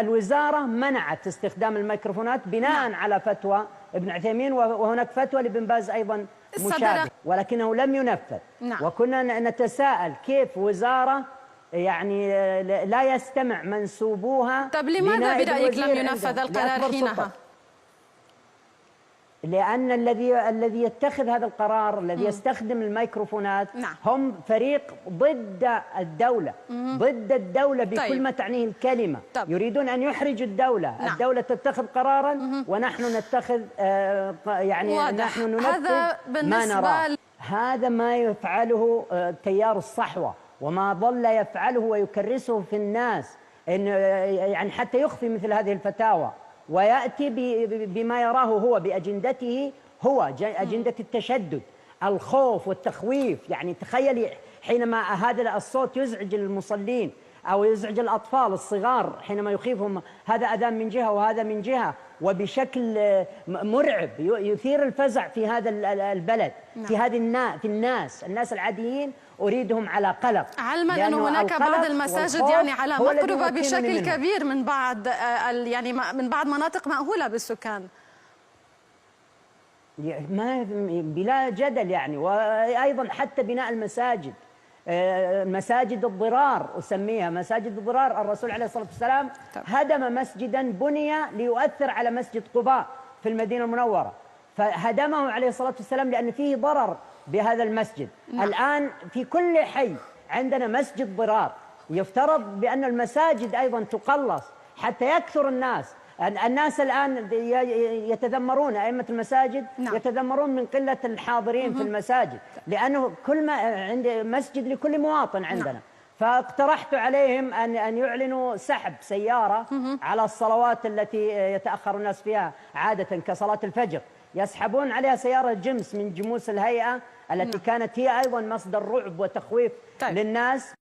الوزارة منعت استخدام الميكروفونات بناء نعم. على فتوى ابن عثيمين وهناك فتوى لابن باز أيضا مشابه ولكنه لم ينفذ نعم. وكنا نتساءل كيف وزارة يعني لا يستمع منسوبوها طب لماذا برأيك لم ينفذ القرار حينها؟ لأن الذي الذي يتخذ هذا القرار الذي يستخدم الميكروفونات نعم. هم فريق ضد الدولة ضد الدولة بكل طيب. ما تعنيه الكلمة طب. يريدون أن يحرجوا الدولة نعم. الدولة تتخذ قرارا ونحن نتخذ آه، يعني واضح. نحن ننفذ هذا ما نراه ل- هذا ما يفعله آه، تيار الصحوة وما ظل يفعله ويكرسه في الناس إن آه، يعني حتى يخفي مثل هذه الفتاوى ويأتي بما يراه هو بأجندته هو أجندة التشدد الخوف والتخويف. يعني تخيلي حينما هذا الصوت يزعج المصلين أو يزعج الأطفال الصغار حينما يخيفهم هذا أذان من جهة وهذا من جهة وبشكل مرعب يثير الفزع في هذا ال- ال- البلد في هذه النا في الناس الناس العاديين أريدهم على قلق. علما أنه هناك بعض المساجد يعني على مقربة بشكل. كبير من بعض آه، يعني من بعض مناطق مأهولة بالسكان. ما بلا جدل يعني وأيضا حتى بناء المساجد. آه، مساجد الضرار أسميها مساجد الضرار. الرسول عليه الصلاة والسلام. هدم مسجدا بني ليؤثر على مسجد قباء في المدينة المنورة. فهدمه عليه الصلاة والسلام لأن فيه ضرر. بهذا المسجد نعم. الآن في كل حي عندنا مسجد ضرار يفترض بأن المساجد أيضا تقلص حتى يكثر الناس الناس الآن ي- يتذمرون أئمة المساجد نعم. يتذمرون من قلة الحاضرين في المساجد لأنه كل ما عند مسجد لكل مواطن عندنا نعم. فاقترحت عليهم ان أن يعلنوا سحب سيارة على الصلوات التي يتأخر الناس فيها عادة كصلاة الفجر. يسحبون عليها سيارة جمس من جموس الهيئة التي كانت هي أيضا مصدر رعب وتخويف طيب. للناس.